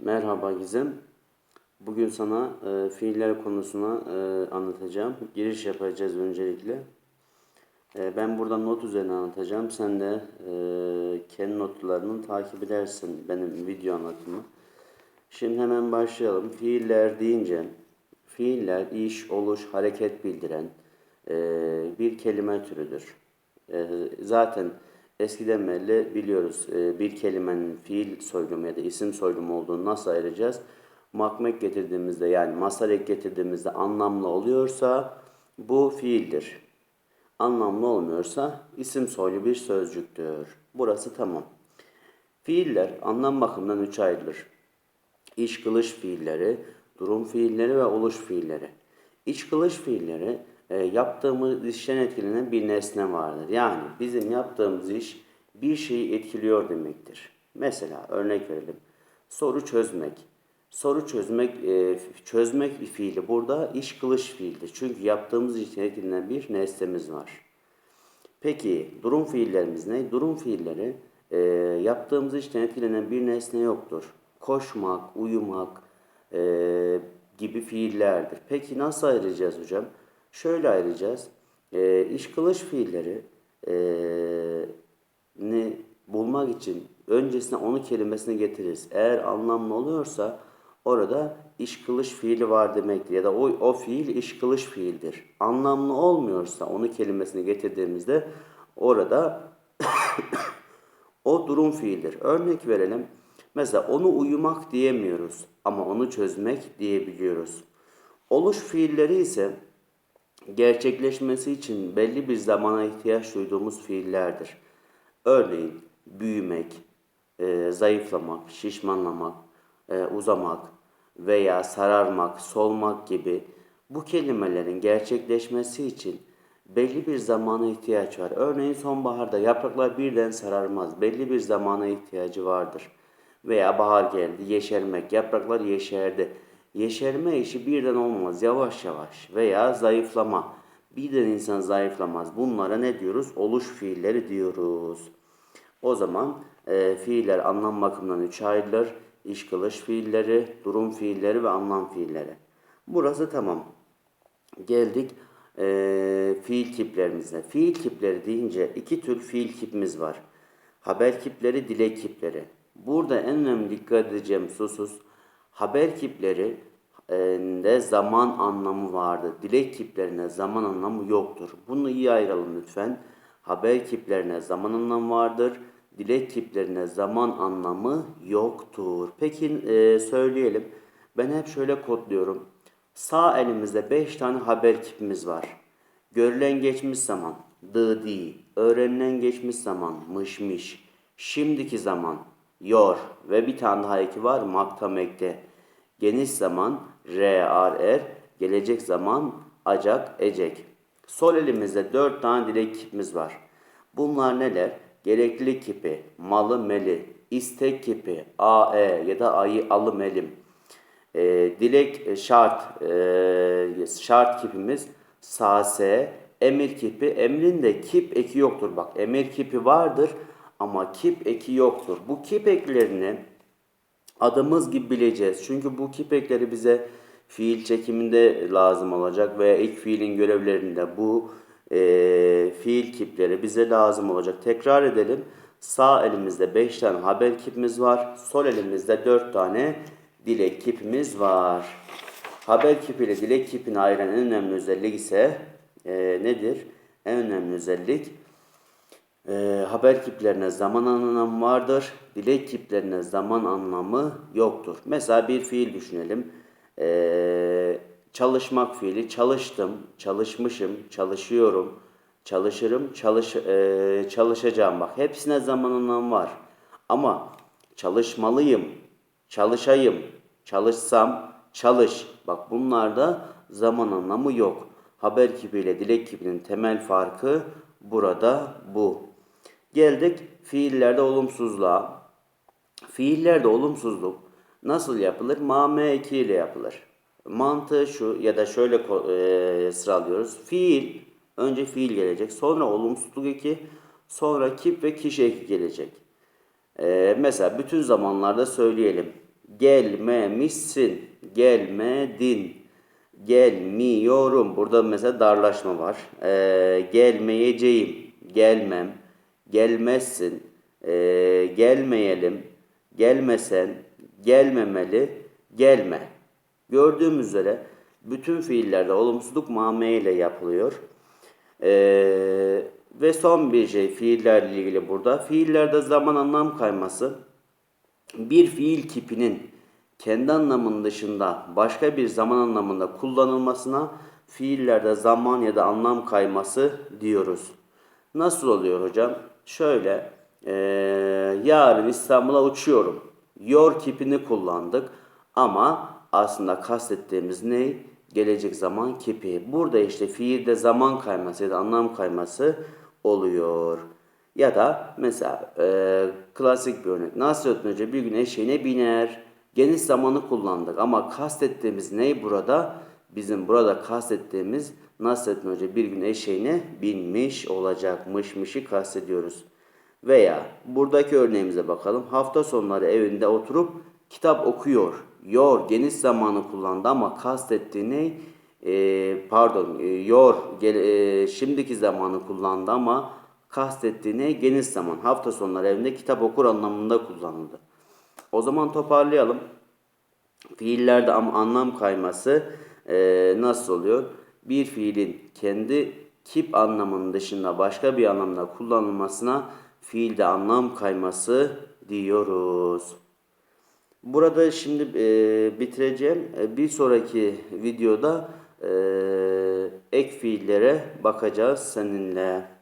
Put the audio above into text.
Merhaba Gizem. Bugün sana e, fiiller konusuna e, anlatacağım. Giriş yapacağız öncelikle. E, ben burada not üzerine anlatacağım. Sen de e, kendi notlarını takip edersin benim video anlatımı. Şimdi hemen başlayalım. Fiiller deyince fiiller iş, oluş, hareket bildiren e, bir kelime türüdür. E, zaten eskiden beri biliyoruz e, bir kelimenin fiil soylumu ya da isim soylumu olduğunu nasıl ayıracağız? Makmek getirdiğimizde yani masarek getirdiğimizde anlamlı oluyorsa bu fiildir. Anlamlı olmuyorsa isim soylu bir sözcüktür. Burası tamam. Fiiller anlam bakımından üç ayrılır. İş kılış fiilleri, durum fiilleri ve oluş fiilleri. İş kılış fiilleri e, yaptığımız işten etkilenen bir nesne vardır. Yani bizim yaptığımız iş bir şeyi etkiliyor demektir. Mesela örnek verelim. Soru çözmek. Soru çözmek, e, çözmek fiili burada iş kılış fiildir. Çünkü yaptığımız işten etkilenen bir nesnemiz var. Peki durum fiillerimiz ne? Durum fiilleri e, yaptığımız işten etkilenen bir nesne yoktur. Koşmak, uyumak e, gibi fiillerdir. Peki nasıl ayıracağız hocam? Şöyle ayıracağız. E, iş kılış fiilleri e, ni bulmak için öncesine onu kelimesini getiririz. Eğer anlamlı oluyorsa orada iş kılış fiili var demektir. Ya da o, o fiil iş kılış fiildir. Anlamlı olmuyorsa onu kelimesini getirdiğimizde orada o durum fiildir. Örnek verelim. Mesela onu uyumak diyemiyoruz ama onu çözmek diyebiliyoruz. Oluş fiilleri ise gerçekleşmesi için belli bir zamana ihtiyaç duyduğumuz fiillerdir. Örneğin büyümek, e, zayıflamak, şişmanlamak, e, uzamak veya sararmak, solmak gibi bu kelimelerin gerçekleşmesi için belli bir zamana ihtiyaç var. Örneğin sonbaharda yapraklar birden sararmaz. Belli bir zamana ihtiyacı vardır. Veya bahar geldi, yeşermek, yapraklar yeşerdi. Yeşerme işi birden olmaz, yavaş yavaş veya zayıflama. Birden insan zayıflamaz. Bunlara ne diyoruz? Oluş fiilleri diyoruz. O zaman e, fiiller anlam bakımından üç ayrılır. İş kılış fiilleri, durum fiilleri ve anlam fiilleri. Burası tamam. Geldik e, fiil kiplerimize. Fiil kipleri deyince iki tür fiil kipimiz var. Haber kipleri, dilek kipleri. Burada en önemli dikkat edeceğim husus haber kipleri e, de zaman anlamı vardır. Dilek kiplerine zaman anlamı yoktur. Bunu iyi ayıralım lütfen. Haber kiplerine zaman anlamı vardır. Dilek kiplerine zaman anlamı yoktur. Peki e, söyleyelim. Ben hep şöyle kodluyorum. Sağ elimizde 5 tane haber kipimiz var. Görülen geçmiş zaman, dı di. Öğrenilen geçmiş zaman, mış miş. Şimdiki zaman, yor. Ve bir tane daha eki var, maktamekte. Geniş zaman, er. Gelecek zaman, acak, ecek. Sol elimizde 4 tane dilek kipimiz var. Bunlar neler? Gereklilik kipi, malı meli, istek kipi, a, e ya da ayı alı melim. E, dilek şart, e, şart kipimiz sase, emir kipi. Emrin de kip eki yoktur. Bak emir kipi vardır ama kip eki yoktur. Bu kip eklerini adımız gibi bileceğiz. Çünkü bu kip ekleri bize fiil çekiminde lazım olacak veya ilk fiilin görevlerinde bu e, fiil kipleri bize lazım olacak. Tekrar edelim. Sağ elimizde 5 tane haber kipimiz var. Sol elimizde 4 tane dilek kipimiz var. Haber kipi ile dilek kipini ayıran en önemli özellik ise e, nedir? En önemli özellik e, haber kiplerine zaman anlamı vardır. Dilek kiplerine zaman anlamı yoktur. Mesela bir fiil düşünelim. E, çalışmak fiili çalıştım, çalışmışım, çalışıyorum, çalışırım, çalış, e, çalışacağım. Bak hepsine zaman anlamı var. Ama çalışmalıyım, çalışayım, çalışsam, çalış. Bak bunlarda zaman anlamı yok. Haber kipiyle dilek kipinin temel farkı burada bu. Geldik fiillerde olumsuzluğa. Fiillerde olumsuzluk nasıl yapılır? Ma, eki ile yapılır. Mantığı şu ya da şöyle e, sıralıyoruz. Fiil, önce fiil gelecek. Sonra olumsuzluk eki, sonra kip ve kişi eki gelecek. E, mesela bütün zamanlarda söyleyelim. Gelmemişsin. Gelmedin. Gelmiyorum. Burada mesela darlaşma var. Ee, gelmeyeceğim. Gelmem. Gelmezsin. Ee, gelmeyelim. Gelmesen. Gelmemeli. Gelme. Gördüğümüz üzere bütün fiillerde olumsuzluk mame ile yapılıyor. Ee, ve son bir şey fiillerle ilgili burada. Fiillerde zaman anlam kayması bir fiil kipinin kendi anlamının dışında başka bir zaman anlamında kullanılmasına fiillerde zaman ya da anlam kayması diyoruz. Nasıl oluyor hocam? Şöyle, eee, yarın İstanbul'a uçuyorum. Yor kipini kullandık ama aslında kastettiğimiz ne? Gelecek zaman kipi. Burada işte fiilde zaman kayması ya da anlam kayması oluyor. Ya da mesela e, klasik bir örnek. Nasrettin Hoca bir gün eşeğine biner. Geniş zamanı kullandık ama kastettiğimiz ne burada? Bizim burada kastettiğimiz Nasrettin Hoca bir gün eşeğine binmiş olacakmışmışı kastediyoruz. Veya buradaki örneğimize bakalım. Hafta sonları evinde oturup kitap okuyor. Yor geniş zamanı kullandı ama kastettiği ne? Pardon, e, yor gel- e, şimdiki zamanı kullandı ama kastettiği ne? Geniş zaman. Hafta sonları evinde kitap okur anlamında kullanıldı. O zaman toparlayalım. Fiillerde am- anlam kayması e, nasıl oluyor? Bir fiilin kendi kip anlamının dışında başka bir anlamda kullanılmasına fiilde anlam kayması diyoruz. Burada şimdi e, bitireceğim. E, bir sonraki videoda e, ek fiillere bakacağız seninle.